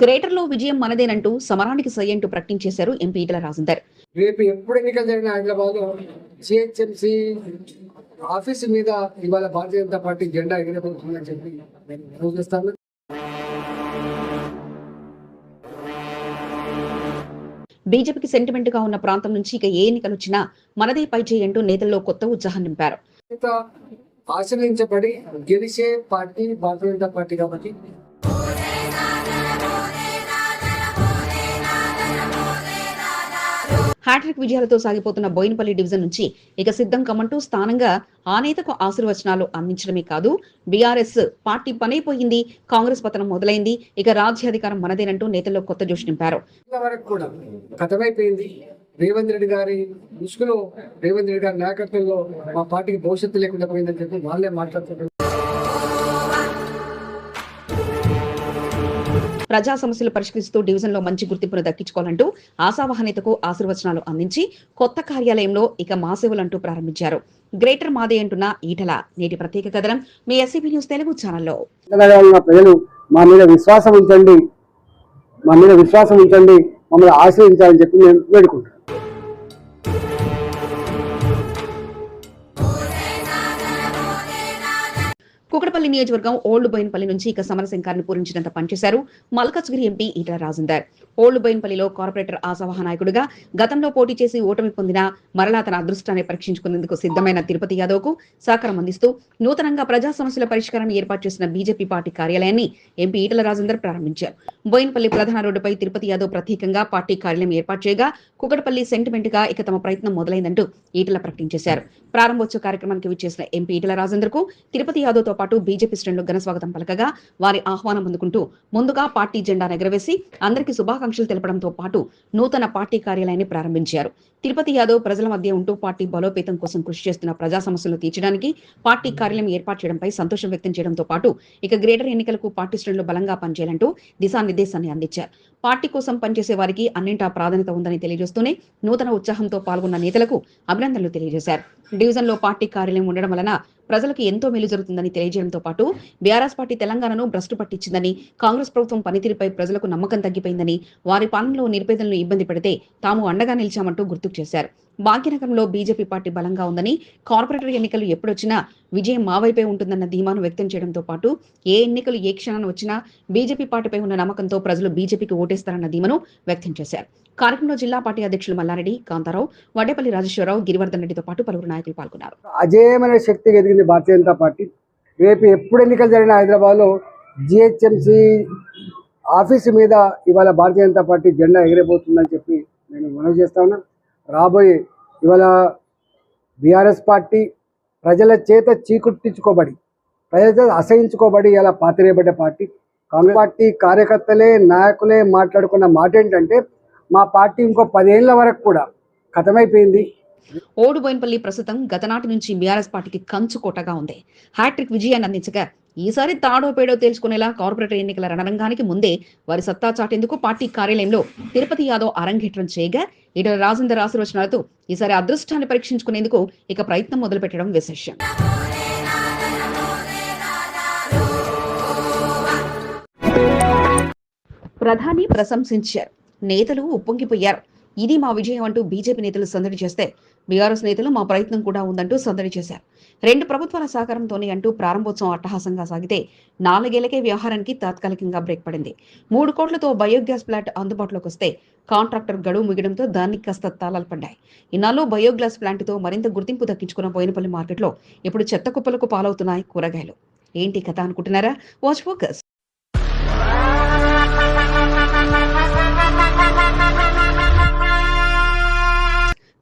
గ్రేటర్లో విజయం మనదేనంటూ సమరానికి సై అంటూ ప్రకటించేశారు ఎంపీ ఈటల రాజేందర్. రేపు ఎప్పుడు ఎన్నికలు జరిగిన హైదరాబాద్లో జిహెచ్ఎంసి ఆఫీస్ మీద ఇవాళ భారతీయ జనతా పార్టీ జెండా ఎగిరబోతుందని చెప్పి నేను మనవి చేస్తాను. బీజేపీకి సెంటిమెంట్గా ఉన్న ప్రాంతం నుంచి ఇక ఏ ఎన్నికలు వచ్చినా మనదే పై చేయి అంటూ నేతల్లో కొత్త ఉత్సాహం నింపారు. ఆశ్రయించబడి గెలిచే పార్టీ భారతీయ జనతా పార్టీ కాబట్టి హ్యాట్రిక్ విజయాలతో సాగిపోతున్న బోయినపల్లి డివిజన్ నుంచి ఇక సిద్ధం కమ్మంటూ స్థానంగా ఆ నేతకు ఆశీర్వచనాలు అందించడమే కాదు బీఆర్ఎస్ పార్టీ పనైపోయింది కాంగ్రెస్ పతనం మొదలైంది ఇక రాజ్యాధికారం మనదేనంటూ నేతల్లో కొత్త జోష్ నింపారు. కూడా రేవంత్ రెడ్డి గారి ముసుగులో రేవంత్ రెడ్డి గారి నాయకత్వంలో మా పార్టీకి భవిష్యత్తు లేకుండా పోయిందని చెప్పి వాళ్ళే మాట్లాడుతున్నారు. ప్రజా సమస్యలు పరిష్కరిస్తూ డివిజన్లో మంచి గుర్తింపును దక్కించుకోవాలంటూ ఆశావహనేతకు ఆశీర్వచనాలు అందించి కొత్త కార్యాలయంలో ఇక మాసేవలంటూ ప్రారంభించారు. గ్రేటర్ మాదే అంటున్న ఈటల నేటి ప్రత్యేక కథనం మీ ఎస్సీబీ న్యూస్ తెలుగు ఛానల్లో. ప్రజలు మా మీద విశ్వాసం ఉంచండి. మా మీద విశ్వాసం ఉంచండి. మమ్మల్ని ఆశ్రయించాలని చెప్పి మేము వేడుకుంటాం కుకటపల్లి నియోజకవర్గం ఓల్డ్ బోయినపల్లి నుంచి ఇక సమరశంకర్ని పూరించినంత పనిచేశారు మల్కజ్గిరి ఎంపీ ఈటల రాజేందర్. ఓల్డ్ బోయినపల్లిలో కార్పొరేటర్ ఆశావహ నాయకుడిగా గతంలో పోటీ చేసి ఓటమి పొందిన మరలా తన అదృష్టాన్ని పరీక్షించుకునేందుకు సిద్ధమైన తిరుపతి యాదవ్కు సహకారం అందిస్తూ నూతనంగా ప్రజా సమస్యల పరిష్కారం ఏర్పాటు చేసిన బీజేపీ పార్టీ కార్యాలయాన్ని ఎంపీ ఈటల రాజేందర్ ప్రారంభించారు. బోయినపల్లి ప్రధాన రోడ్డుపై తిరుపతి యాదవ్ ప్రత్యేకంగా పార్టీ కార్యాలయం ఏర్పాటు చేయగా కుకటపల్లి సెంటిమెంట్గా ఇక తమ ప్రయత్నం మొదలైందంటూ ఈటల ప్రకటించేశారు. ప్రారంభోత్సవ కార్యక్రమానికి విచ్చేసిన ఎంపీ ఈటల రాజేందర్కు తిరుపతి యాదవ్తో పాటు బీజేపీ శ్రేణులు ఘన స్వాగతం పలకగా వారి ఆహ్వానం అందుకుంటూ ముందుగా పార్టీ జెండా ఎగరవేసి అందరికీ శుభాకాంక్షలు తెలపడంతో పాటు నూతన పార్టీ కార్యాలయాన్ని ప్రారంభించారు. తిరుపతి యాదవ్ ప్రజల మధ్య ఉంటూ పార్టీ బలోపేతం కోసం కృషి చేస్తున్న ప్రజా సమస్యలను తీర్చడానికి పార్టీ కార్యాలయం ఏర్పాటు చేయడంపై సంతోషం వ్యక్తం చేయడంతో పాటు ఇక గ్రేటర్ ఎన్నికలకు పార్టీ శ్రేణులు బలంగా పనిచేయాలంటూ దిశానిర్దేశాన్ని అందించారు. పార్టీ కోసం పనిచేసే వారికి అన్నింటా ప్రాధాన్యత ఉందని తెలియజేస్తూనే నూతన ఉత్సాహంతో పాల్గొన్న నేతలకు అభినందనలు తెలియజేశారు. డివిజన్లో పార్టీ కార్యాలయం ఉండడం వలన ప్రజలకు ఎంతో మేలు జరుగుతుందని తెలియజేయడంతో పాటు బీఆర్ఎస్ పార్టీ తెలంగాణను భ్రష్టు పట్టించిందని కాంగ్రెస్ ప్రభుత్వం పనితీరుపై ప్రజలకు నమ్మకం తగ్గిపోయిందని వారి పాలనలో నిరుపేదలను ఇబ్బంది పెడితే తాము అండగా నిలిచామంటూ గుర్తుకు చేశారు. భాగ్యనగరంలో బీజేపీ పార్టీ బలంగా ఉందని కార్పొరేటర్ ఎన్నికలు ఎప్పుడొచ్చినా విజయం మా వైపే ఉంటుందన్న ధీమాను వ్యక్తం చేయడంతో పాటు ఏ ఎన్నికలు ఏ క్షణాన్ని వచ్చినా బీజేపీ పార్టీపై ఉన్న నమ్మకంతో ప్రజలు బీజేపీకి ఓటేస్తారన్న ధీమను వ్యక్తం చేశారు. కార్యక్రమంలో జిల్లా పార్టీ అధ్యక్షులు మల్లారెడ్డి కాంతారావు వడ్డేపల్లి రాజేశ్వరరావు గిరివర్ధన్ రెడ్డితో పాటు పలువురు నాయకులు పాల్గొన్నారు. అజేయమైన శక్తి ఎదిగింది భారతీయ జనతా పార్టీ. రేపు ఎప్పుడు ఎన్నికలు జరిగిన హైదరాబాద్లో జిహెచ్ఎంసీ ఆఫీసు మీద ఇవాళ భారతీయ జనతా పార్టీ జెండా ఎగిరిపోతుందని చెప్పి నేను మనవి చేస్తా ఉన్నాను రాబోయే ఇవాళ బీఆర్ఎస్ పార్టీ ప్రజల చేత చీకుట్టించుకోబడి ప్రజల చేత అసహించుకోబడి ఇలా పాతిరేయబడ్డ పార్టీ. కాంగ్రెస్ పార్టీ కార్యకర్తలే నాయకులే మాట్లాడుకున్న మాట ఏంటంటే మా పార్టీ ఇంకో పదేళ్ళ వరకు కూడా ఖతమైపోయింది ఓడు బోయినపల్లి ప్రస్తుతం గతనాటి నుంచి బీఆర్ఎస్ పార్టీకి కంచుకోటగా ఉంది. హ్యాట్రిక్ విజయాన్ని అందించగా ఈసారి తాడో పేడో తేల్చుకునేలా కార్పొరేటర్ ఎన్నికల రణరంగానికి ముందే వారి సత్తా చాటేందుకు పార్టీ కార్యాలయంలో తిరుపతి యాదవ్ అరంగేట్రం చేయగా ఈటల రాజేందర్ ఆశీర్వచనాలతో ఈసారి అదృష్టాన్ని పరీక్షించుకునేందుకు ఇక ప్రయత్నం మొదలుపెట్టడం విశేషం. ప్రధాని ప్రశంసించారు. నేతలు ఉప్పొంగిపోయారు. ఇది మా విజయం అంటూ బీజేపీ నేతలు సందడి చేస్తే బీఆర్ఎస్ నేతలు మా ప్రయత్నం కూడా ఉందంటూ సందడి చేశారు. రెండు ప్రభుత్వాల సహకారంతోనే అంటూ ప్రారంభోత్సవం అట్టహాసంగా సాగితే నాలుగేళ్ళకే వ్యవహారానికి తాత్కాలికంగా బ్రేక్ పడింది. మూడు కోట్లతో బయోగ్యాస్ ప్లాంట్ అందుబాటులోకి వస్తే కాంట్రాక్టర్ గడువు ముగియడంతో దానికి కాస్త తాళాలు పడ్డాయి. ఇన్నాళ్ళు బయోగ్యాస్ ప్లాంట్తో మరింత గుర్తింపు దక్కించుకున్న బోయినపల్లి మార్కెట్లో ఇప్పుడు చెత్త కుప్పలకు పాలవుతున్నాయి కూరగాయలు. ఏంటి కథ అనుకుంటున్నారా? వాచ్ ఫోకస్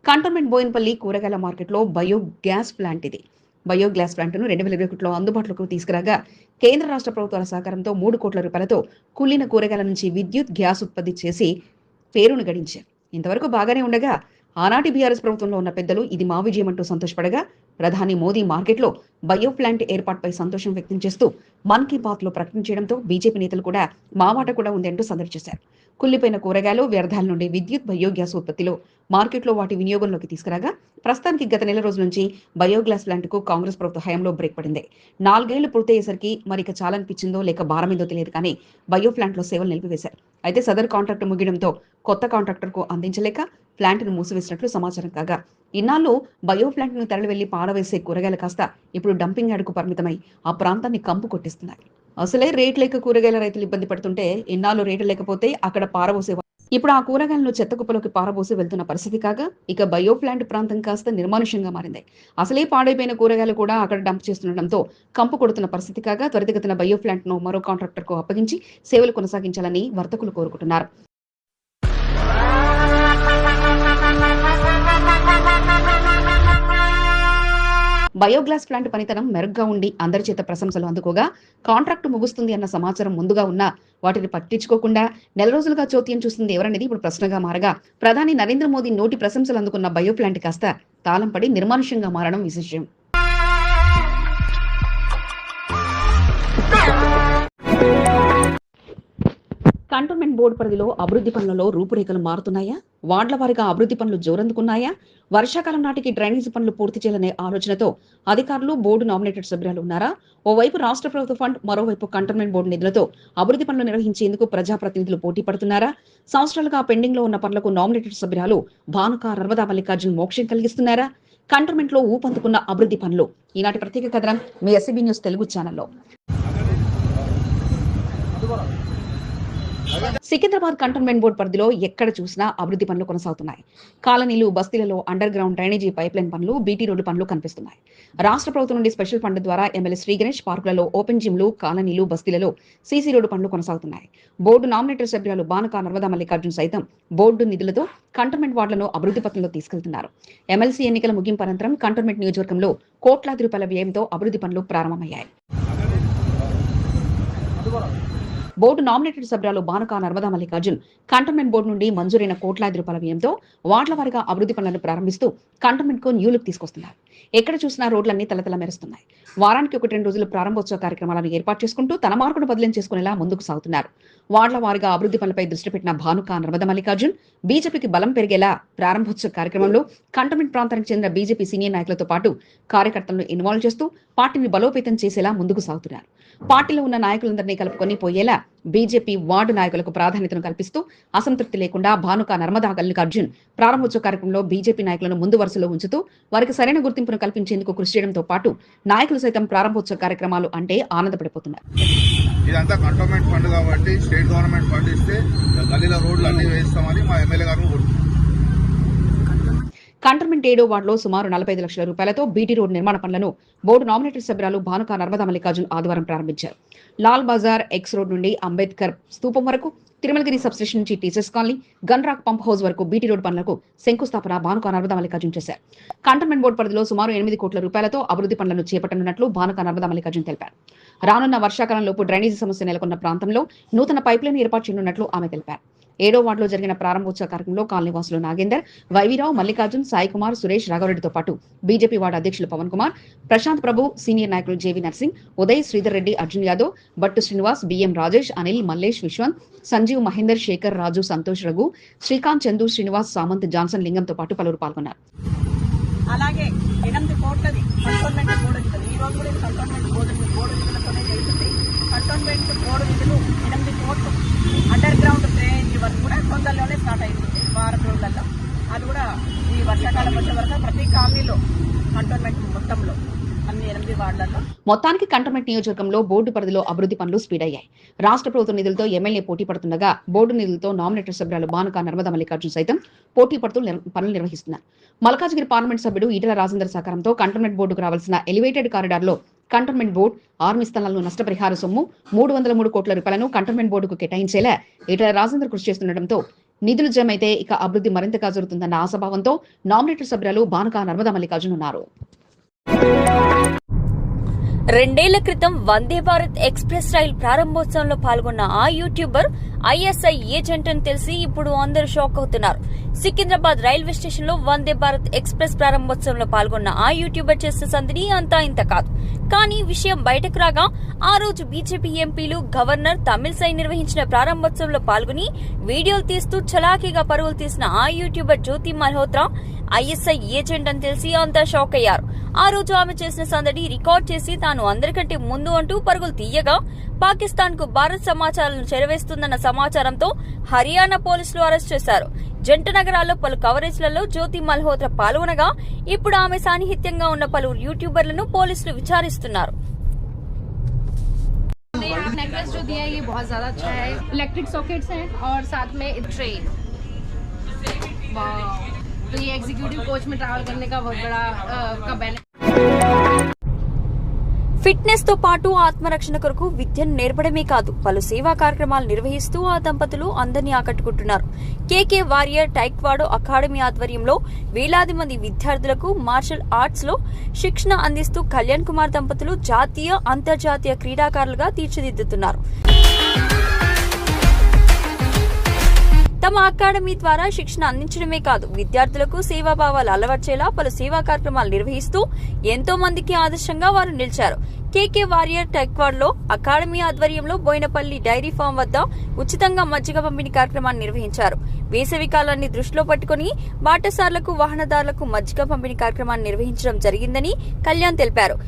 కంటోన్మెంట్ బోయినపల్లి కూరగాయల మార్కెట్లో బయోగ్యాస్ ప్లాంట్ ఇది. బయో గ్యాస్ ప్లాంట్ను రెండు వేల ఇరవై ఒకటిలో అందుబాటులోకి తీసుకురాగా కేంద్ర రాష్ట్ర ప్రభుత్వాల సహకారంతో మూడు కోట్ల రూపాయలతో కుళ్ళిన కూరగాయల నుంచి విద్యుత్ గ్యాస్ ఉత్పత్తి చేసి పేరును గడించారు. ఇంతవరకు బాగానే ఉండగా ఆనాటి బీఆర్ఎస్ ప్రభుత్వంలో ఉన్న పెద్దలు ఇది మా విజయం అంటూ సంతోషపడగా ప్రధాని మోదీ మార్కెట్లో బయో ప్లాంట్ ఏర్పాటుపై సంతోషం వ్యక్తం చేస్తూ మన్ కీ బాత్లో ప్రకటించడంతో బీజేపీ నేతలు కూడా మా మాట కూడా ఉంది అంటూ సందడి చేశారు. కుళ్ళిపోయిన కూరగాయలు వ్యర్థాల నుండి విద్యుత్ బయోగ్యాస్ ఉత్పత్తిలో మార్కెట్లో వాటి వినియోగంలోకి తీసుకురాగా ప్రస్తుతానికి గత నెల రోజుల నుంచి బయోగ్యాస్ ప్లాంట్కు కాంగ్రెస్ ప్రభుత్వ హయాంలో బ్రేక్ పడింది. నాలుగేళ్ళు పూర్తయ్యేసరికి మరి ఇక లేక భారమైందో తెలియదు కానీ బయో ప్లాంట్లో సేవలు నిలిపివేశారు. అయితే సదర్ కాంట్రాక్ట్ ముగియడంతో కొత్త కాంట్రాక్టర్కు అందించలేక ప్లాంట్ను మూసివేసినట్లు సమాచారం కాగా ఇన్నాళ్ళు బయో ప్లాంట్ను తరలి వెళ్ళి పాడవేసే కూరగాయలు కాస్త ఇప్పుడు డంపింగ్ యార్డుకు పరిమితమై ఆ ప్రాంతాన్ని కంపు కొట్టిస్తున్నాయి. అసలే రేట్ లేక కూరగాయల రైతులు ఇబ్బంది పడుతుంటే ఇన్నాళ్ళు రేటు లేకపోతే అక్కడ పారబోసే ఇప్పుడు ఆ కూరగాయలను చెత్త కుప్పలోకి పారబోసి వెళ్తున్న పరిస్థితి కాగా ఇక బయో ప్లాంట్ ప్రాంతం కాస్త నిర్మానుష్యంగా మారింది. అసలే పాడైపోయిన కూరగాయలు కూడా అక్కడ డంప్ చేస్తుండటంతో కంపు కొడుతున్న పరిస్థితి కాగా త్వరితగతిన బయో ప్లాంట్ను మరో కాంట్రాక్టర్కు అప్పగించి సేవలు కొనసాగించాలని వర్తకులు కోరుకుంటున్నారు. బయోగ్లాస్ ప్లాంట్ పనితనం మెరుగ్గా ఉండి అందరి చేత ప్రశంసలు అందుకోగా కాంట్రాక్ట్ ముగుస్తుంది అన్న సమాచారం ముందుగా ఉన్నా వాటిని పట్టించుకోకుండా నెల రోజులుగా చోద్యం చూస్తుంది ఎవరనేది ఇప్పుడు ప్రశ్నగా మారగా ప్రధాని నరేంద్ర మోదీ నోటి ప్రశంసలు అందుకున్న బయో ప్లాంట్ కాస్త తాళం పడి నిర్మానుష్యంగా మారడం విశేషం. కంటోన్మెంట్ బోర్డు పరిధిలో అభివృద్ధి పనులలో రూపురేఖలు మారుతున్నాయా? వార్డుల వారిగా అభివృద్ధి పనులు జోరందుకున్నాయా? వర్షాకాలం నాటికి డ్రైనేజీ పనులు పూర్తి చేయాలనే ఆలోచనతో అధికారులు బోర్డు నామినేటెడ్ సభ్యులు ఉన్నారా? ఓవైపు రాష్ట్ర ప్రభుత్వ ఫండ్ మరోవైపు కంటోన్మెంట్ బోర్డు నిధులతో అభివృద్ధి పనులు నిర్వహించేందుకు ప్రజాప్రతినిధులు పోటీ పడుతున్నారా? సంవత్సరాలుగా పెండింగ్లో ఉన్న పనులకు నామినేటెడ్ సభ్యురాలు భానుక నర్మదా మల్లికార్జున్ మోక్షం కలిగిస్తున్నారా? కంటోన్మెంట్లో ఊపందుకున్న అభివృద్ధి పనులు. ఈనాటి ప్రత్యేక కథనం మీ ఎస్సీబీ న్యూస్ తెలుగు ఛానల్లో. సికింద్రాబాద్ కంటోన్మెంట్ బోర్డు పరిధిలో ఎక్కడ చూసినా అభివృద్ధి పనులు కొనసాగుతున్నాయి. కాలనీలు బస్తీలలో underground drainage pipeline పనులు బీటీ రోడ్డు పనులు కనిపిస్తున్నాయి. రాష్ట్ర ప్రభుత్వం నుండి స్పెషల్ ఫండ్ ద్వారా ఎమ్మెల్యే శ్రీ గణేష్ పార్కులలో ఓపెన్ జిమ్లు కాలనీలు బస్తీలలో సీసీ రోడ్డు పనులు కొనసాగుతున్నాయి. బోర్డు నామినేటర్ సభ్యురాలు బానక నర్మదా మల్లికార్జున్ సైతం బోర్డు నిధులతో కంటోన్మెంట్ వార్డులను అభివృద్ధి పథంలో తీసుకెళ్తున్నారు. ఎమ్మెల్సీ ఎన్నికల ముగింపు అనంతరం కంటోన్మెంట్ నియోజకవర్గంలో కోట్లాది రూపాయల వ్యయంతో అభివృద్ధి పనులు ప్రారంభమయ్యాయి. బోర్డు నామినేటెడ్ సభ్యురాలు బానకా నర్మదా మల్లికార్జున్ కంటోన్మెంట్ బోర్డు నుండి మంజూరైన కోట్లాది రూపాయల వ్యయంతో వార్డుల వారిగా అభివృద్ధి పనులను ప్రారంభిస్తూ కంటోన్మెంట్కు న్యూ లుక్ తీసుకొస్తున్నారు. ఎక్కడ చూసినా రోడ్లన్నీ తలతల మెరుస్తున్నాయి. వారానికి ఒకటి రెండు రోజులు ప్రారంభోత్సవ కార్యక్రమాలను ఏర్పాటు చేసుకుంటూ తన మార్కును బదిలీ చేసుకునేలా ముందుకు సాగుతున్నారు. వార్డుల వారిగా అభివృద్ధి పనులపై దృష్టి పెట్టిన భానుక నర్మద మల్లికార్జున్ బీజేపీకి బలం పెరిగేలా ప్రారంభోత్సవ కార్యక్రమంలో కంటోన్మెంట్ ప్రాంతానికి చెందిన బీజేపీ సీనియర్ నాయకులతో పాటు కార్యకర్తలను ఇన్వాల్వ్ చేస్తూ పార్టీని బలోపేతం చేసేలా ముందుకు సాగుతున్నారు. పార్టీలో ఉన్న నాయకులందరినీ కలుపుకొని పోయేలా బీజేపీ వార్డు నాయకులకు ప్రాధాన్యతను కల్పిస్తూ అసంతృప్తి లేకుండా భానుక నర్మదా మల్లికార్జున్ ప్రారంభోత్సవ కార్యక్రమంలో బీజేపీ నాయకులను ముందు వరుసలో ఉంచుతూ వారికి సరైన గుర్తింపు గుర్తింపును కల్పించేందుకు కృషి చేయడంతో పాటు నాయకులు సైతం ప్రారంభోత్సవ కార్యక్రమాలు అంటే ఆనందపడిపోతున్నారు. ఇదంతా కంటోన్మెంట్ ఫండ్ కాబట్టి స్టేట్ గవర్నమెంట్ ఫండ్ ఇస్తే గల్లీల రోడ్లు అన్ని వేస్తామని మా ఎమ్మెల్యే గారు కంటర్మెంట్ ఏడో వార్డులో సుమారు నలభై ఐదు లక్షల రూపాయలతో బీటీ రోడ్ నిర్మాణ పనులను బోర్డు నామినేటెడ్ సభ్యురాలు భానుక నర్మదా మల్లికార్జున్ ఆదివారం ప్రారంభించారు. లాల్ బజార్ ఎక్స్ రోడ్ నుండి అంబేద్కర్ స్తూపం వరకు తిరుమలగిరి సబ్స్టేషన్ నుంచి teachers colony Gunrock pump house వరకు బీటీ రోడ్ పనులకు శంకుస్థాపన భానుక నర్మదా మల్లికార్జున్ చేశారు. కంటోన్మెంట్ బోర్డు పరిధిలో సుమారు ఎనిమిది కోట్ల రూపాయలతో అభివృద్ధి పనులను చేపట్టనున్నట్లు భానుక నర్మదా మల్లికార్జున్ తెలిపారు. రానున్న వర్షాకాలంలోపు డ్రైనేజీ సమస్య నెలకొన్న ప్రాంతంలో నూతన పైప్లైన్ ఏర్పాటు చేయనున్నట్లు ఆమె తెలిపారు. ఏడో వార్డులో జరిగిన ప్రారంభోత్సవ కార్యక్రమంలో కాలనీవాసులు నాగేందర్ వైవీరావు మల్లికార్జున్ సాయి కుమార్ సురేష్ రాఘవరెడ్డితో పాటు బీజేపీ వార్డు అధ్యక్షులు పవన్ కుమార్ ప్రశాంత్ ప్రభు సీనియర్ నాయకులు JV Narsing Uday Sridhar Reddy Arjun Yadav Bhattu Srinivas BM Rajesh Anil Mallesh Vishwant Sanjeev Mahender Shekhar Raju Santosh Raghu Srikanth Chandu Srinivas Samanth Johnson లింగంతో పాటు పలువురు పాల్గొన్నారు. అలాగే ఎనిమిది కోట్లది కంటోన్మెంట్ బోర్డు నిధులు ఈ రోజు కూడా కంటోన్మెంట్ బోర్డు బోర్డు నిధులతోనే జరుగుతుంది కంటోన్మెంట్ బోర్డు నిధులు ఎనిమిది కోట్లు. వర్క్ కూడా తొందరలోనే స్టార్ట్ అయిపోతుంది వారం రోజులలో అది కూడా ఈ వర్షాకాలం వచ్చే వరకు ప్రతి కాలనీలో కంటోన్మెంట్ మొత్తంలో. మొత్తానికి కంటోన్మెంట్ నియోజకవర్గంలో బోర్డు పరిధిలో అభివృద్ధి పనులు స్పీడ్ అయ్యాయి. రాష్ట్ర ప్రభుత్వ నిధులతో ఎమ్మెల్యే పోటీ పడుతుండగా బోర్డు నిధులతో నామినేటెడ్ సభ్యురాలు బానుక నర్మదా మల్లికార్జున్ సైతం పోటీ పడుతూ పనులు నిర్వహిస్తున్నారు. మల్కాజ్గిరి పార్లమెంట్ సభ్యుడు ఈటల రాజేందర్ సహకారంతో కంటోన్మెంట్ బోర్డుకు రావాల్సిన ఎలివేటెడ్ కారిడార్లో కంటోన్మెంట్ బోర్డు ఆర్మీ స్థలాలను నష్టపరిహార సొమ్ము మూడు వందల మూడు కోట్ల రూపాయలను కంటోన్మెంట్ బోర్డుకు కేటాయించేలా ఈటల రాజేందర్ కృషి చేస్తుండటంతో నిధులు జమైతే అయితే ఇక అభివృద్ధి మరింతగా జరుగుతుందన్న ఆశాభావంతో నామినేటెడ్ సభ్యురాలు బానుక నర్మదా మల్లికార్జున్ ఉన్నారు. రెండేళ్ళ క్రితం వందే భారత్ ఎక్స్ప్రెస్ రైల్ ప్రారంభోత్సవంలో పాల్గొన్న ఆ యూట్యూబర్ ఐఎస్ఐ ఏజెంట్ అని తెలిసి ఇప్పుడు అందరూ షాక్ అవుతున్నారు. సికింద్రాబాద్ రైల్వే స్టేషన్లో వందే భారత్ ఎక్స్ప్రెస్ ప్రారంభోత్సవంలో పాల్గొన్న ఆ యూట్యూబర్ చేసిన సందడి అంతా ఇంత కాదు. కానీ విషయం బయటకు రాగా ఆ రోజు బీజేపీ ఎంపీలు గవర్నర్ తమిళసై నిర్వహించిన ప్రారంభోత్సవంలో పాల్గొని వీడియోలు తీస్తూ చలాకీగా పరుగులు తీసిన ఆ YouTuber Jyoti Malhotra ISI agent అని తెలిసి అంతా షాక్ అయ్యారు. ఆ రోజు ఆమె చేసిన సందడి రికార్డ్ చేసి తాను అందరికంటే ముందు అంటూ పరుగులు తీయగా పాకిస్తాన్ కు భారత్ సమాచారాలను చేరవేస్తుందన్న సమాచారంతో హర్యానా పోలీసులు అరెస్ట్ చేశారు జంట నగరాల్లో పలు కవరేజ్లలో జ్యోతి మల్హోత్రా పాల్గొనగా ఇప్పుడు ఆమె సాన్నిహిత్యంగా ఉన్న పలువురు యూట్యూబర్లను పోలీసులు విచారిస్తున్నారు नेकलेस जो दिया है ये बहुत ज़्यादा अच्छा है इलेक्ट्रिक सॉकेट्स हैं और साथ में ट्रेन तो ये एग्जीक्यूटिव कोच में ट्रैवल करने का बहुत बड़ा अ, का बेनिफिट ఫిట్నెస్ తో పాటు ఆత్మరక్షణ కొరకు విద్యను నేర్పడమే కాదు పలు సేవా కార్యక్రమాలు నిర్వహిస్తూ ఆ దంపతులు అందరినీ ఆకట్టుకుంటున్నారు కేకే వారియర్ టైక్వాడో అకాడమీ ఆధ్వర్యంలో వేలాది మంది విద్యార్థులకు మార్షల్ ఆర్ట్స్ లో శిక్షణ అందిస్తూ కళ్యాణ్ కుమార్ దంపతులు జాతీయ అంతర్జాతీయ క్రీడాకారులుగా తీర్చిదిద్దుతున్నారు తమ అకాడమీ ద్వారా శిక్షణ అందించడమే కాదు విద్యార్థులకు సేవాభావాలు అలవర్చేలా పలు సేవా కార్యక్రమాలు నిర్వహిస్తూ ఎంతో మందికి ఆదర్శంగా వారు నిలిచారు. కేకే వారియర్ టెక్వాడ్లో అకాడమీ ఆధ్వర్యంలో బోయినపల్లి డైరీ ఫామ్ వద్ద ఉచితంగా మజ్జిగ పంపిణీ కార్యక్రమాన్ని నిర్వహించారు. వేసవి కాలాన్ని దృష్టిలో పట్టుకుని బాటసార్లకు వాహనదారులకు మజ్జిగ పంపిణీ కార్యక్రమాన్ని నిర్వహించడం జరిగిందని కళ్యాణ్ తెలిపారు.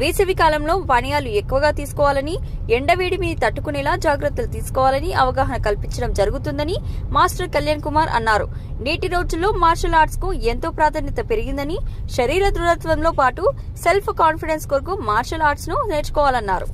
వేసవి కాలంలో పానీయాలు ఎక్కువగా తీసుకోవాలని ఎండవేడిని తట్టుకునేలా జాగ్రత్తలు తీసుకోవాలని అవగాహన కల్పించడం జరుగుతుందని మాస్టర్ కళ్యాణ్ కుమార్ అన్నారు. నేటి రోజుల్లో మార్షల్ ఆర్ట్స్కు ఎంతో ప్రాధాన్యత పెరిగిందని శరీర దృఢత్వంలో పాటు సెల్ఫ్ కాన్ఫిడెన్స్ కొరకు మార్షల్ ఆర్ట్స్ను నేర్చుకోవాలన్నారు.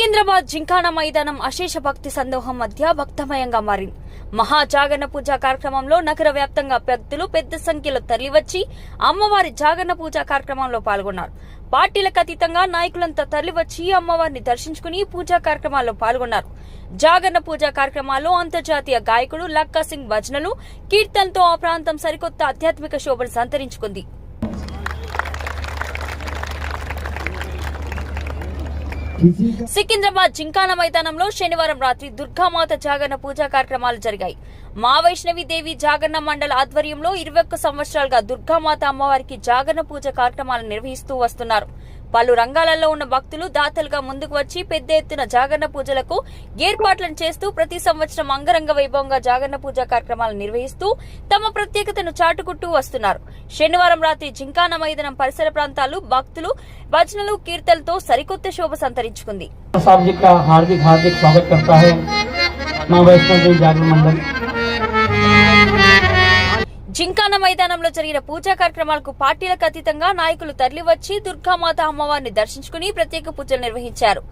సికింద్రాబాద్ జింకాన మైదానం అశేష భక్తి సందోహం మధ్య భక్తమయంగా మారింది. మహాజాగరణ పూజ కార్యక్రమంలో నగర వ్యాప్తంగా భక్తులు పెద్ద సంఖ్యలో తరలివచ్చి అమ్మవారి జాగరణ పూజ కార్యక్రమంలో పాల్గొన్నారు. పార్టీలకు అతీతంగా నాయకులంతా తరలివచ్చి అమ్మవారిని దర్శించుకుని పూజా కార్యక్రమాల్లో పాల్గొన్నారు. జాగరణ పూజ కార్యక్రమాల్లో అంతర్జాతీయ గాయకుడు లక్కా సింగ్ భజనలు కీర్తనతో ఆ ప్రాంతం సరికొత్త ఆధ్యాత్మిక శోభను సంతరించుకుంది. సికింద్రాబాద్ జింకాన మైదానంలో శనివారం రాత్రి దుర్గామాత జాగరణ పూజా కార్యక్రమాలు జరిగాయి. మా వైష్ణవి దేవి జాగరణ మండల ఆధ్వర్యంలో ఇరవై ఒక్క సంవత్సరాలుగా దుర్గామాత అమ్మవారికి జాగరణ పూజ కార్యక్రమాలు నిర్వహిస్తూ వస్తున్నారు. పలు రంగాలలో ఉన్న భక్తులు దాతలుగా ముందుకు వచ్చి పెద్ద ఎత్తున జాగరణ పూజలకు ఏర్పాట్లను చేస్తూ ప్రతి సంవత్సరం అంగరంగ వైభవంగా జాగరణ పూజా కార్యక్రమాలు నిర్వహిస్తూ తమ ప్రత్యేకతను చాటుకుంటూ వస్తున్నారు శనివారం రాత్రి జింకానా మైదానం పరిసర ప్రాంతాలు భక్తులు భజనలు కీర్తనలతో సరికొత్త శోభ సంతరించుకుంది साहब जी का हार्दिक हार्दिक स्वागत करता है माँ वैष्णो देवी जागरण मंडल జింకాన మైదానంలో జరిగిన పూజా కార్యక్రమాలకు పార్టీలకు అతీతంగా నాయకులు తరలివచ్చి దుర్గామాత అమ్మవారిని దర్శించుకుని ప్రత్యేక పూజలు నిర్వహించారు.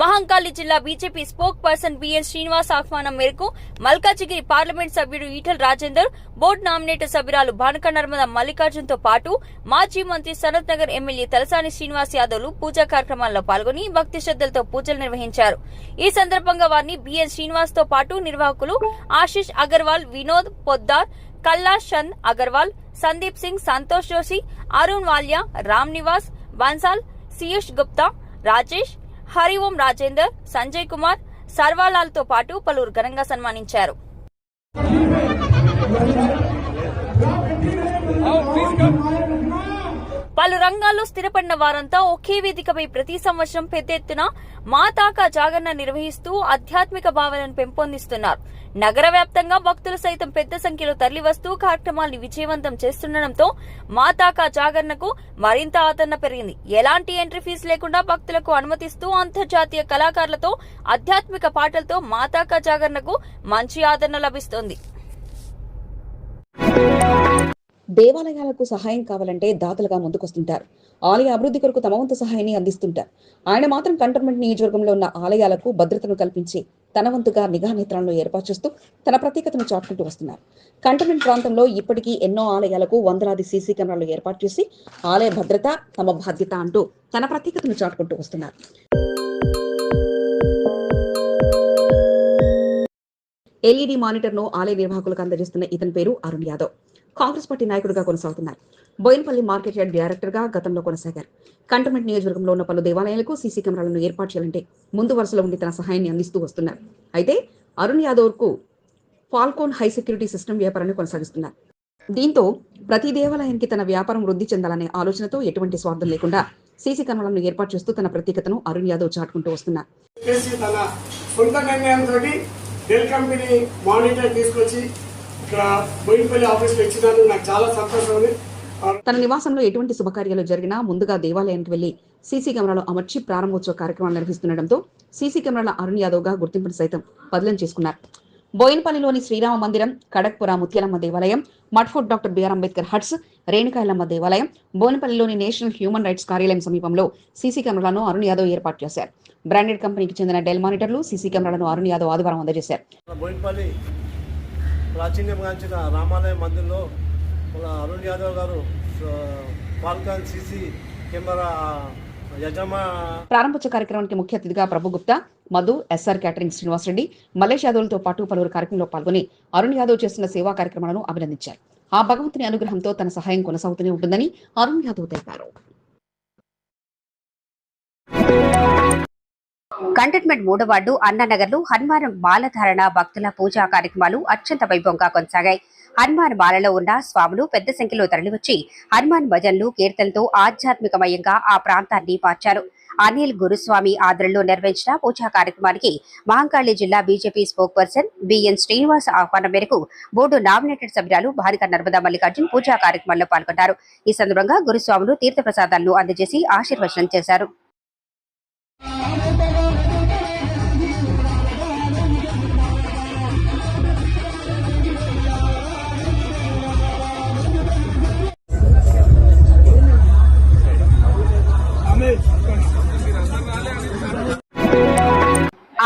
మహంకాళి జిల్లా BJP spokesperson BN Srinivas ఆహ్వానం మేరకు మల్కాజిగిరి పార్లమెంట్ సభ్యుడు ఈటల్ రాజేందర్ బోర్డు నామినేటర్ సభ్యురాలు భానుక నర్మద మల్లికార్జున్తో పాటు మాజీ మంత్రి సనత్ నగర్ ఎమ్మెల్యే తలసాని శ్రీనివాస్ యాదవ్లు పూజా కార్యక్రమాల్లో పాల్గొని భక్తి శ్రద్దలతో పూజలు నిర్వహించారు. ఈ సందర్భంగా వారిని బిఎన్ శ్రీనివాస్తో పాటు నిర్వాహకులు ఆశిష్ అగర్వాల్ వినోద్ పొద్దార్ కల్లాష్ చంద్ అగర్వాల్ సందీప్ సింగ్ సంతోష్ జోషి అరుణ్ వాల్యా రామ్ నివాస్ బన్సాల్ సియూష్ గుప్తా రాజేష్ హరిఓం రాజేందర్ సంజయ్ కుమార్ సర్వాలాల్తో పాటు పలువురు ఘనంగా సన్మానించారు. పలు రంగాల్లో స్థిరపడిన వారంతా ఒకే వేదికపై ప్రతి సంవత్సరం పెద్ద ఎత్తున మాతాక జాగరణ నిర్వహిస్తూ ఆధ్యాత్మిక భావనను పెంపొందిస్తున్నారు. నగర వ్యాప్తంగా భక్తులు సైతం పెద్ద సంఖ్యలో తరలివస్తూ కార్యక్రమాన్ని విజయవంతం చేస్తుండటంతో మాతాక జాగరణకు మరింత ఆదరణ పెరిగింది. ఎలాంటి ఎంట్రీ ఫీజు లేకుండా భక్తులకు అనుమతిస్తూ అంతర్జాతీయ కళాకారులతో ఆధ్యాత్మిక పాటలతో మాతాక జాగరణకు మంచి ఆదరణ లభిస్తోంది. దేవాలయాలకు సహాయం కావాలంటే దాతలుగా ముందుకొస్తుంటారు. ఆలయ అభివృద్ధి కొరకు తమ వంతు సహాయాన్ని అందిస్తుంటారు. ఆయన మాత్రం కంటోన్మెంట్ నియోజకవర్గంలో ఉన్న ఆలయాలకు భద్రతను కల్పించి తన వంతుగా నిఘా నేత్రాలను ఏర్పాటు చేస్తూ తన ప్రత్యేకతను చాటుకుంటూ వస్తున్నారు. కంటోన్మెంట్ ప్రాంతంలో ఇప్పటికీ ఎన్నో ఆలయాలకు వందలాది సీసీ కెమెరాలు ఏర్పాటు చేసి ఆలయ భద్రత తమ బాధ్యత అంటూ తన ప్రత్యేకతను చాటుకుంటూ వస్తున్నారు. ఎల్ఈడి మానిటర్ను ఆలయ నిర్వాహకులకు అందజేస్తున్న ఇతని పేరు అరుణ్ యాదవ్. కాంగ్రెస్ పార్టీ నాయకుడిగా కొనసాగుతున్నారు బోయినపల్లి మార్కెట్ యార్డ్ డైరెక్టర్గా గతంలో కొనసాగారు. కంటోన్మెంట్ నియోజకవర్గంలో ఉన్న పలు దేవాలయాలకు సీసీ కెమెరాలను ఏర్పాటు చేయాలంటే ముందు వరుసలో ఉండి తన సహాయాన్ని అందిస్తూ వస్తున్నారు. అయితే అరుణ్ యాదవ్కు ఫాల్కోన్ హై సెక్యూరిటీ సిస్టమ్ వ్యాపారాన్ని కొనసాగిస్తున్నారు. దీంతో ప్రతి దేవాలయానికి తన వ్యాపారం వృద్ధి చెందాలనే ఆలోచనతో ఎటువంటి స్వార్థం లేకుండా సీసీ కెమెరాలను ఏర్పాటు చేస్తూ తన ప్రత్యేకతను అరుణ్ యాదవ్ చాటుకుంటూ వస్తున్నారు. తన డెల్ కంపెనీ మానిటర్ తీసుకొచ్చి ఇక్కడ బోయినపల్లి ఆఫీస్లో ఇచ్చినందుకు నాకు చాలా సంతోషం ఉంది తన నివాసంలో ఎటువంటి శుభకార్యాలు జరిగినా ముందుగా దేవాలయానికి వెళ్ళి సీసీ కెమెరాలు అమర్చి ప్రారంభోత్సవ కార్యక్రమాలు నిర్వహిస్తుండటంతో సీసీ కెమెరాల అరుణ్ యాదవ్గా గుర్తింపును సైతం బదిలం చేసుకున్నారు. బోయినపల్లిలోని శ్రీరామ మందిరం కడక్పుర ముత్యాలమ్మ దేవాలయం Mud Fort doctor BR Ambedkar huts Renukayellamma దేవాలయం బోయినపల్లిలోని నేషనల్ హ్యూమన్ రైట్స్ కార్యాలయం సమీపంలో సీసీ కెమెరాలను అరుణ్ యాదవ్ ఏర్పాటు చేశారు. బ్రాండెడ్ కంపెనీకి చెందిన డెల్ మానిటర్లు సీసీ కెమెరాలను అరుణ్ యాదవ్ ఆదివారం అందజేశారు. బోయినపల్లి ప్రాచీన్యగాంచిన రామాలయ మందిర్లో అరుణ్ యాదవ్ గారు ఫాల్కాన్ సీసీ కెమెరా ప్రారంభోత్సవ కార్యక్రమానికి ముఖ్య అతిథిగా ప్రభు గుప్తా మధు ఎస్ఆర్ క్యాటరింగ్ శ్రీనివాసరెడ్డి మల్లేష్ యాదవ్లతో పాటు పలువురు కార్యక్రమంలో పాల్గొని అరుణ్ యాదవ్ చేస్తున్న సేవా కార్యక్రమాలను అభినందించారు. ఆ భగవంతుని అనుగ్రహంతో తన సహాయం కొనసాగుతూనే ఉంటుందని అరుణ్ యాదవ్ తెలిపారు. కంటోన్మెంట్ మూడో వార్డు అన్నానగర్లో హనుమాన్ మాలధారణ భక్తుల పూజా కార్యక్రమాలు అత్యంత వైభవంగా కొనసాగాయి. హనుమాన్ మాలలో ఉన్న స్వాములు పెద్ద సంఖ్యలో తరలివచ్చి హనుమాన్ భజన్లు కీర్తనతో ఆధ్యాత్మికమయంగా ఆ ప్రాంతాన్ని మార్చారు అనిల్ గురుస్వామి ఆధ్వర్యంలో నిర్వహించిన పూజా కార్యక్రమానికి మహంకాళి జిల్లా BJP spokesperson BN Srinivas ఆహ్వానం మేరకు బోర్డు నామినేటెడ్ సభ్యురాలు భారిక నర్మదా మల్లికార్జున్ పూజా కార్యక్రమంలో పాల్గొన్నారు ఈ సందర్భంగా గురుస్వాములు తీర్థప్రసాదాలను అందజేసి ఆశీర్వచనం చేశారు.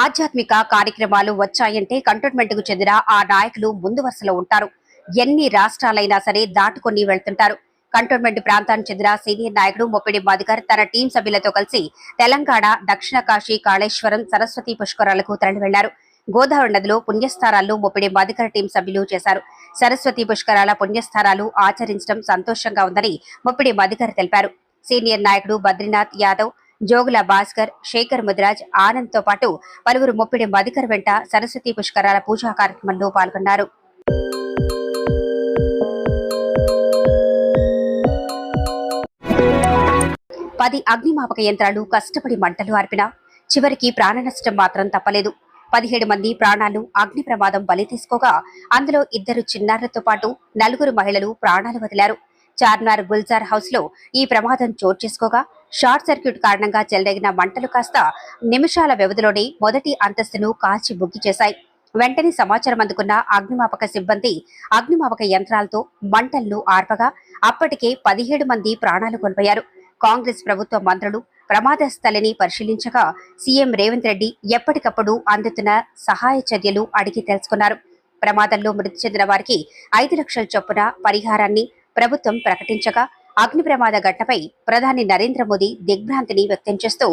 ఆధ్యాత్మిక కార్యక్రమాలు వచ్చాయంటే కంటోన్మెంట్కు చెందిన ఆ నాయకులు ముందు వరుసలో ఉంటారు. ఎన్ని రాష్ట్రాలైనా సరే దాటుకొని వెళ్తుంటారు. కంటోన్మెంట్ ప్రాంతానికి చెందిన సీనియర్ నాయకుడు మొప్పిడి మాదికర్ తన టీం సభ్యులతో కలిసి తెలంగాణ దక్షిణ కాశీ కాళేశ్వరం సరస్వతి పుష్కరాలకు తరలి వెళ్ళారు గోదావరి నదిలో పుణ్యస్థానాల్లో మొప్పిడి మాదికర్ టీం సభ్యులు చేశారు. సరస్వతి పుష్కరాల పుణ్యస్థానాలు ఆచరించడం సంతోషంగా ఉందని మొప్పిడి మాదికర్ తెలిపారు. సీనియర్ నాయకుడు బద్రీనాథ్ యాదవ్ జోగుల భాస్కర్ శేఖర్ ముదిరాజ్ ఆనంద్తో పాటు పలువురు ముప్పిడి మధికర్ వెంట సరస్వతి పుష్కరాల పూజా కార్యక్రమంలో పాల్గొన్నారు. పది అగ్నిమాపక యంత్రాలు కష్టపడి మంటలు ఆర్పిన చివరికి ప్రాణ నష్టం మాత్రం తప్పలేదు. పదిహేడు మంది ప్రాణాలు అగ్ని ప్రమాదం బలి తీసుకోగా అందులో ఇద్దరు చిన్నారులతో పాటు నలుగురు మహిళలు ప్రాణాలు వదిలారు. చార్మినార్ గుల్జార్ హౌస్లో ఈ ప్రమాదం చోటు చేసుకోగా షార్ట్ సర్క్యూట్ కారణంగా చెలరేగిన మంటలు కాస్త నిమిషాల వ్యవధిలోనే మొదటి అంతస్తును కాల్చి బుగ్గి చేశాయి. వెంటనే సమాచారం అందుకున్న అగ్నిమాపక సిబ్బంది అగ్నిమాపక యంత్రాలతో మంటలను ఆర్పగా అప్పటికే పదిహేడు మంది ప్రాణాలు కోల్పోయారు. కాంగ్రెస్ ప్రభుత్వ మంత్రులు ప్రమాద స్థలిని పరిశీలించగా సీఎం రేవంత్ రెడ్డి ఎప్పటికప్పుడు అందుతున్న సహాయ చర్యలు అడిగి తెలుసుకున్నారు. ప్రమాదంలో మృతి చెందిన వారికి ఐదు లక్షల చొప్పున పరిహారాన్ని ప్రభుత్వం ప్రకటించగా అగ్ని ప్రమాద ఘటనపై ప్రధాని నరేంద్ర మోదీ దిగ్భ్రాంతిని వ్యక్తం చేస్తూ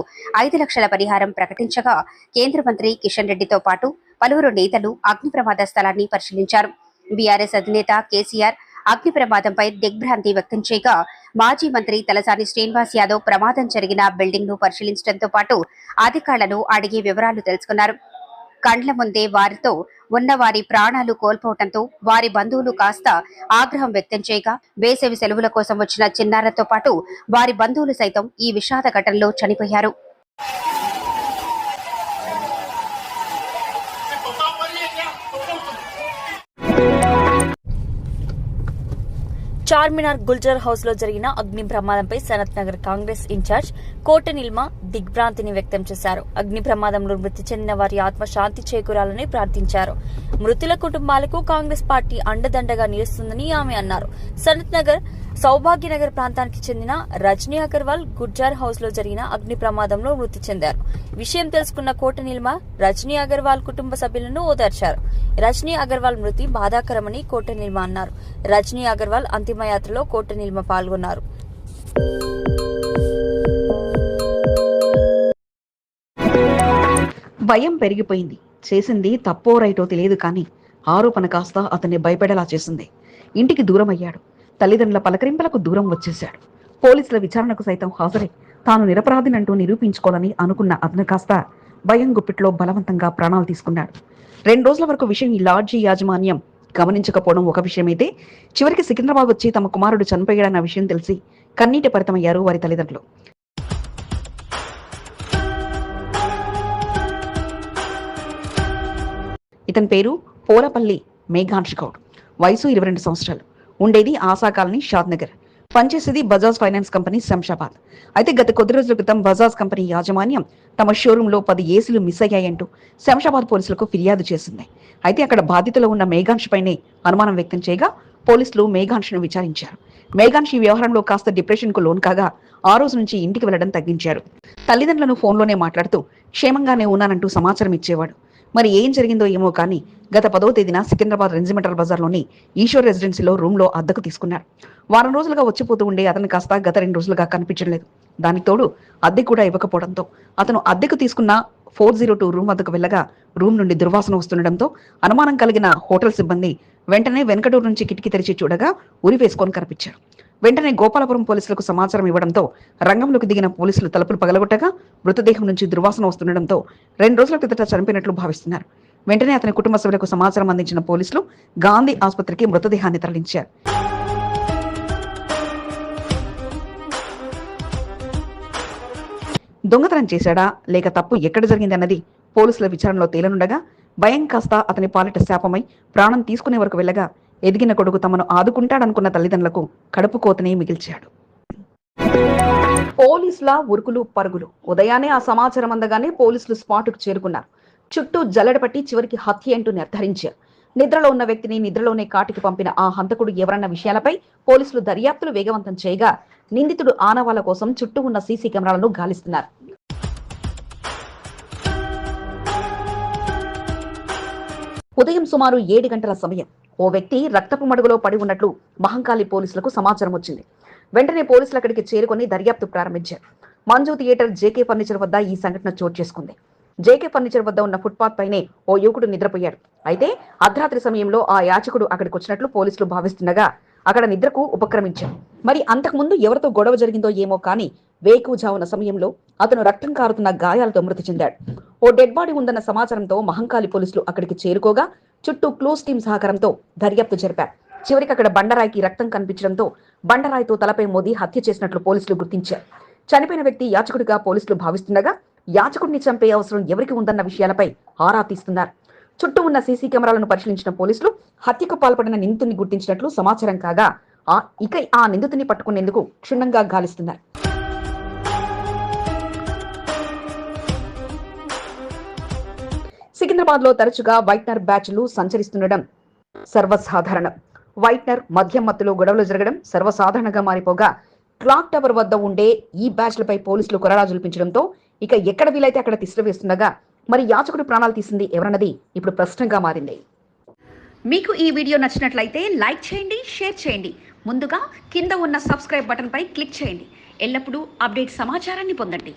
ఐదు లక్షల పరిహారం ప్రకటించగా కేంద్ర మంత్రి కిషన్ రెడ్డితో పాటు పలువురు నేతలు అగ్ని ప్రమాద స్థలాన్ని పరిశీలించారు. బీఆర్ఎస్ అధినేత కేసీఆర్ అగ్ని ప్రమాదంపై దిగ్భ్రాంతి వ్యక్తం చేయగా మాజీ మంత్రి తలసాని శ్రీనివాస్ యాదవ్ ప్రమాదం జరిగిన బిల్డింగ్ను పరిశీలించడంతో పాటు అధికారులను అడిగి వివరాలు తెలుసుకున్నారు. కండ్ల ముందే వారితో ఉన్న వారి ప్రాణాలు కోల్పోవడంతో వారి బంధువులు కాస్త ఆగ్రహం వ్యక్తం చేయగా వేసవి సెలవుల కోసం వచ్చిన చిన్నారులతో పాటు వారి బంధువులు సైతం ఈ విషాద ఘటనలో చనిపోయారు. చార్మినార్ గుల్జర్ హౌస్లో జరిగిన అగ్ని ప్రమాదంపై సనత్ నగర్ కాంగ్రెస్ ఇన్ఛార్జ్ కోట నిల్మ దిగ్భ్రాంతిని వ్యక్తం చేశారు. అగ్ని ప్రమాదంలో మృతి చెందిన వారి ఆత్మ శాంతి చేకూరాలని ప్రార్థించారు. మృతుల కుటుంబాలకు కాంగ్రెస్ పార్టీ అండదండగా నిలుస్తుందని ఆమె అన్నారు. సనత్ నగర్ సౌభాగ్యనగర్ ప్రాంతానికి చెందిన రజనీ అగర్వాల్ గుడ్జార్ హౌస్లో జరిగిన అగ్ని ప్రమాదంలో మృతి చెందారు. విషయం తెలుసుకున్న కోట నిల్మ రజనీ అగర్వాల్ కుటుంబ సభ్యులను ఓదార్చారు. రజనీ అగర్వాల్ మృతి బాధాకరమని కోట నిల్మ అన్నారు. రజనీ అగర్వాల్ అంతిమయాత్రలో కోట నిల్మ పాల్గొన్నారు. భయం పెరిగిపోయింది. చేసింది తప్పో రైటో తెలియదు కానీ ఆరోపణ కాస్త అతన్ని భయపడేలా చేసింది. ఇంటికి దూరం అయ్యాడు తల్లిదండ్రుల పలకరింపులకు దూరం వచ్చేశాడు. పోలీసుల విచారణకు సైతం హాజరై తాను నిరపరాధినంటూ నిరూపించుకోవాలని అనుకున్న అతను కాస్త భయం గుప్పిట్లో బలవంతంగా ప్రాణాలు తీసుకున్నాడు. రెండు రోజుల వరకు విషయం ఈ లాడ్జీ యాజమాన్యం గమనించకపోవడం ఒక విషయమైతే చివరికి సికింద్రాబాద్ వచ్చి తమ కుమారుడు చనిపోయాడన్న విషయం తెలిసి కన్నీటి పరితమయ్యారు వారి తల్లిదండ్రులు. ఇతని పేరు పోలపల్లి మేఘాంష్ గౌడ్ వయసు ఇరవై రెండు సంవత్సరాలు. ఉండేది ఆశా కాలనీ షాద్ నగర్. పనిచేసేది బజాజ్ ఫైనాన్స్ కంపెనీ శంషాబాద్. అయితే గత కొద్ది రోజుల క్రితం బజాజ్ కంపెనీ యాజమాన్యం తమ షోరూంలో పది ఏసీలు మిస్ అయ్యాయంటూ శంషాబాద్ పోలీసులకు ఫిర్యాదు చేసింది. అయితే అక్కడ బాధితులు ఉన్న మేఘాంష్ పైనే అనుమానం వ్యక్తం చేయగా పోలీసులు మేఘాంష్ను విచారించారు. మేఘాంష్ ఈ వ్యవహారంలో కాస్త డిప్రెషన్కు లోన్ కాగా ఆ రోజు నుంచి ఇంటికి వెళ్ళడం తగ్గించారు. తల్లిదండ్రులను ఫోన్లోనే మాట్లాడుతూ క్షేమంగానే ఉన్నానంటూ సమాచారం ఇచ్చేవాడు. మరి ఏం జరిగిందో ఏమో కానీ గత పదో తేదీన సికింద్రాబాద్ రెంజిమెంటల్ బజార్లోని ఈశ్వర్ రెసిడెన్సీలో రూమ్లో అద్దెకు తీసుకున్నారు. వారం రోజులుగా వచ్చిపోతూ ఉండే అతను కాస్త గత రెండు రోజులుగా కనిపించడం లేదు. దానికి తోడు అద్దె కూడా ఇవ్వకపోవడంతో అతను అద్దెకు తీసుకున్న ఫోర్ జీరో టూ రూమ్ వద్దకు వెళ్ళగా రూమ్ నుండి దుర్వాసన వస్తుండటంతో అనుమానం కలిగిన హోటల్ సిబ్బంది వెంటనే వెనకటూరు నుంచి కిటికీ తెరిచి చూడగా ఉరి వేసుకొని కనిపించారు. వెంటనే గోపాలపురం పోలీసులకు సమాచారం ఇవ్వడంతో రంగంలోకి దిగిన పోలీసులు తలుపులు పగలగొట్టగా మృతదేహం నుంచి దుర్వాసన వస్తుండటంతో రెండు రోజుల క్రితట చనిపోయినట్లు భావిస్తున్నారు. వెంటనే అతని కుటుంబ సభ్యులకు సమాచారం అందించిన పోలీసులు గాంధీ ఆసుపత్రికి మృతదేహాన్ని తరలించారు. దొంగతనం చేశాడా? లేక తప్పు ఎక్కడ జరిగింది అన్నది పోలీసుల విచారణలో తేలనుండగా భయం కాస్త అతని పాలిట శాపమై ప్రాణం తీసుకునే వరకు వెళ్ళగా ఎదిగిన కొడుకు తమను ఆదుకుంటాడనుకున్న తల్లిదండ్రులకు కడుపు కోతనే మిగిల్చాడు. పోలీసుల ఉరుకులు పరుగులు. ఉదయాన్నే ఆ సమాచారం అందగానే పోలీసులు స్పాటుకు చేరుకున్నారు. చుట్టూ జల్లెడపట్టి చివరికి హత్య అంటూ నిర్ధారించారు. నిద్రలో ఉన్న వ్యక్తిని నిద్రలోనే కాటికి పంపిన ఆ హంతకుడు ఎవరన్న విషయాలపై పోలీసులు దర్యాప్తులు వేగవంతం చేయగా నిందితుడు ఆనవాళ్ళ కోసం చుట్టూ ఉన్న సీసీ కెమెరాలను గాలిస్తున్నారు. ఉదయం సుమారు ఏడు గంటల సమయం ఓ వ్యక్తి రక్తపు మడుగులో పడి ఉన్నట్లు మహంకాళి పోలీసులకు సమాచారం వచ్చింది. వెంటనే పోలీసులు అక్కడికి చేరుకొని దర్యాప్తు ప్రారంభించారు. మంజు థియేటర్ జేకే ఫర్నిచర్ వద్ద ఈ సంఘటన చోటు చేసుకుంది. జేకే ఫర్నిచర్ వద్ద ఉన్న ఫుట్పాత్ పైనే ఓ యువకుడు నిద్రపోయాడు. అయితే అర్ధరాత్రి సమయంలో ఆ యాచకుడు అక్కడికి వచ్చినట్లు పోలీసులు భావిస్తుండగా అక్కడ నిద్రకు ఉపక్రమించాడు. మరి అంతకుముందు ఎవరితో గొడవ జరిగిందో ఏమో కానీ వేకుజావున సమయంలో అతను రక్తం కారుతున్న గాయాలతో మృతి చెందాడు. ఓ డెడ్ బాడీ ఉందన్న సమాచారంతో మహంకాళి పోలీసులు అక్కడికి చేరుకోగా చుట్టూ క్లూస్ టీం సహకారంతో దర్యాప్తు జరిపారు. చివరికి అక్కడ బండరాయికి రక్తం కనిపించడంతో బండరాయితో తలపై మోదీ హత్య చేసినట్లు పోలీసులు గుర్తించారు. చనిపోయిన వ్యక్తి యాచకుడిగా పోలీసులు భావిస్తుండగా యాచకుడిని చంపే అవసరం ఎవరికి ఉందన్న విషయాలపై ఆరా తీస్తున్నారు. చుట్టూ ఉన్న సీసీ కెమెరాలను పరిశీలించిన పోలీసులు హత్యకు పాల్పడిన నిందితుడిని గుర్తించినట్లు సమాచారం కాగా ఆ ఇక ఆ నిందితుని పట్టుకునేందుకు క్షుణ్ణంగా గాలిస్తున్నారు. సికింద్రాబాద్లో తరచుగా వైట్నర్ బ్యాచ్లు సంచరిస్తుండడం సర్వసాధారణం. వైట్నర్ మద్యం మత్తులో గొడవలు జరగడం సర్వసాధారణంగా మారిపోగా క్లాక్ టవర్ వద్ద ఉండే ఈ బ్యాచ్లపై పోలీసులు కొరడా జులిపించడంతో ఇక ఎక్కడ వీలైతే అక్కడ తిష్ట వేస్తుండగా మరి యాచకుడి ప్రాణాలు తీసింది ఎవరన్నది ఇప్పుడు ప్రశ్నగా మారింది. మీకు ఈ వీడియో నచ్చినట్లయితే లైక్ చేయండి షేర్ చేయండి. ముందుగా కింద ఉన్న సబ్స్క్రైబ్ బటన్ పై క్లిక్ చేయండి. ఎల్లప్పుడూ అప్డేట్ సమాచారాన్ని పొందండి.